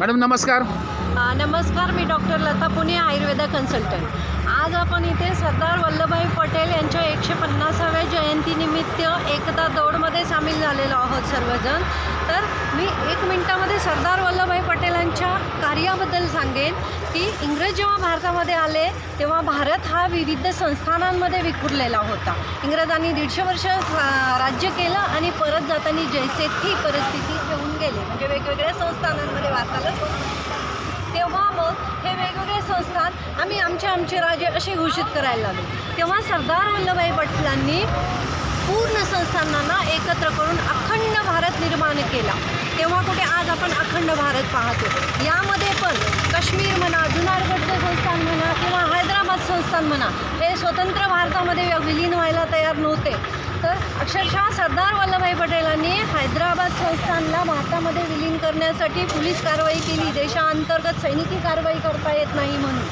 Madam नमस्कार. नमस्कार मी डॉक्टर लता पुणे आयुर्वेदा कन्सल्टंट. आज आपण इथे सरदार वल्लभभाई पटेल यांच्या एकशे पन्नासाव्या जयंतीनिमित्त एकता दौडमध्ये सामील झालेलो आहोत सर्वजण. तर मी एक मिनटामध्ये सरदार वल्लभभाई पटेलांच्या कार्याबद्दल सांगेन की इंग्रज जेव्हा भारतामध्ये आले तेव्हा भारत हा विविध संस्थानांमध्ये विखुरलेला होता. इंग्रजांनी दीडशे वर्ष राज्य केलं आणि परत जाताना जैसे थी परिस्थिती घेऊन गेले. म्हणजे वेगवेगळ्या संस्थानांमध्ये भारताला तेव्हा मग हे वेगवेगळे संस्थान आम्ही आमचे आमचे राजे असे घोषित करायला लागलो. तेव्हा सरदार वल्लभभाई पटेलांनी पूर्ण संस्थांना एकत्र करून अखंड भारत निर्माण केला. तेव्हा कुठे आज आपण अखंड भारत पाहतो. यामध्ये पण काश्मीर म्हणा जुनारगडचं संस्थान म्हणा किंवा हैदराबाद संस्थान म्हणा हे स्वतंत्र भारतामध्ये विलीन व्हायला तयार नव्हते. तर अक्षरशः सरदार वल्लभभाई पटेलांनी हैदराबाद संस्थानला भारतामध्ये विलीन करण्यासाठी पोलीस कारवाई केली. देशाअंतर्गत सैनिकी कारवाई करता येत नाही म्हणून.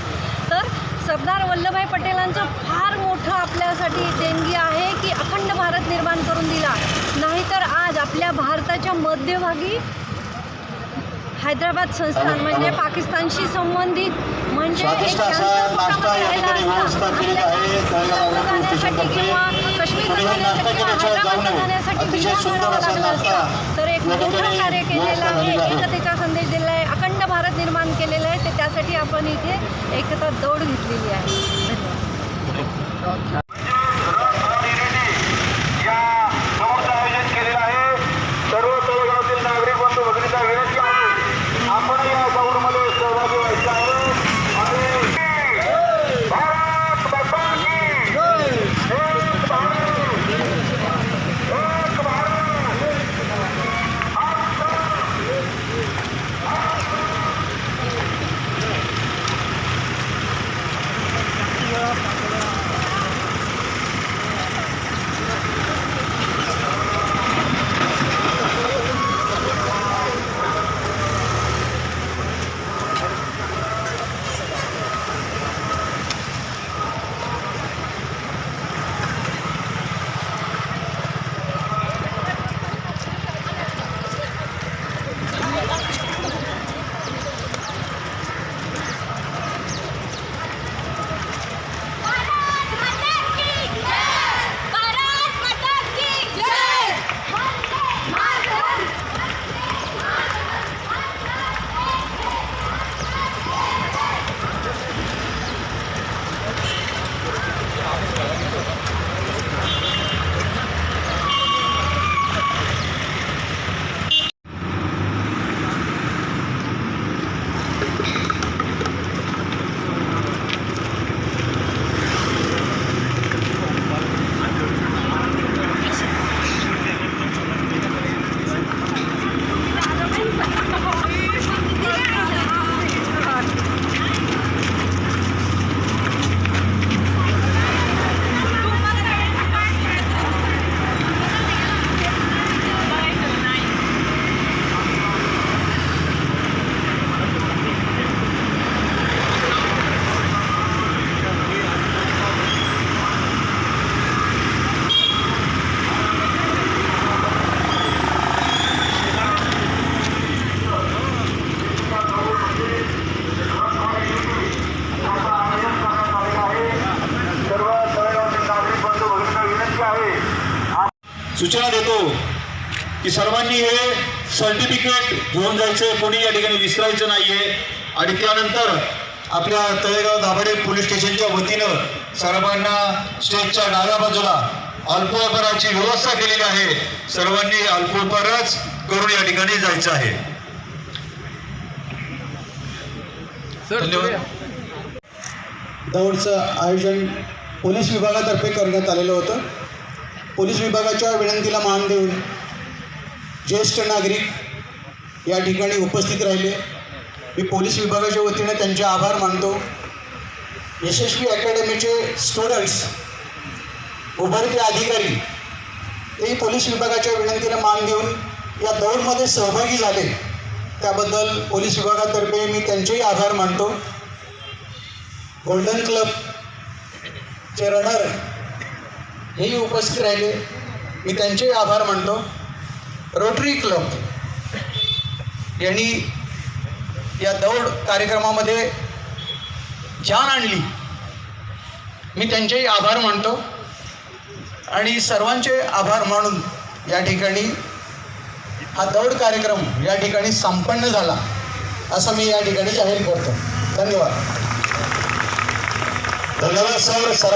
तर सरदार वल्लभभाई पटेलांचं फार मोठं आपल्यासाठी देणगी आहे की अखंड भारत निर्माण करून दिला. नाहीतर आज आपल्या भारताच्या मध्यभागी हैदराबाद संस्थान म्हणजे पाकिस्तानशी संबंधित म्हणजे जाण्यासाठी किंवा काश्मीर जाण्यासाठी. तर एक मोठं कार्य केलेलं आहे. एकतेचा संदेश दिला आहे. अखंड भारत निर्माण केलेलं आहे. आपण इथे एकता दौड घेतलेली आहे. धन्यवाद. सूचना देतो की सर्वांनी हे सर्टिफिकेट घेऊन जायचं कोणी या ठिकाणी विसरायचं नाहीये. आणि त्यानंतर आपल्या तळेगाव दाभाडे पोलीस स्टेशनच्या वतीनं सर्वांना स्टेजच्या डाव्या बाजूला अल्पोपहाराची व्यवस्था केलेली आहे. सर्वांनी अल्पोपहारच करून या ठिकाणी जायचं आहे. दौडचं आयोजन पोलीस विभागातर्फे करण्यात आलेलं होतं. पोलीस विभागाच्या विनंतीला मान देऊन ज्येष्ठ नागरिक या ठिकाणी उपस्थित राहिले. मी पोलीस विभागाच्या वतीने त्यांचे आभार मानतो. यशस्वी अकॅडमीचे स्टुडंट्स उभरते अधिकारी तेही पोलीस विभागाच्या विनंतीला मान देऊन या दौडमध्ये सहभागी झाले. त्याबद्दल पोलीस विभागातर्फे मी त्यांचेही आभार मानतो. गोल्डन क्लबचे रनर हेही उपस्थित राहिले. मी त्यांचेही आभार मानतो. रोटरी क्लब यांनी या दौड कार्यक्रमामध्ये जान आणली. मी त्यांचेही आभार मानतो. आणि सर्वांचे आभार मानून या ठिकाणी हा दौड कार्यक्रम या ठिकाणी संपन्न झाला असं मी या ठिकाणी जाहीर करतो. धन्यवाद. धन्यवाद सर सर.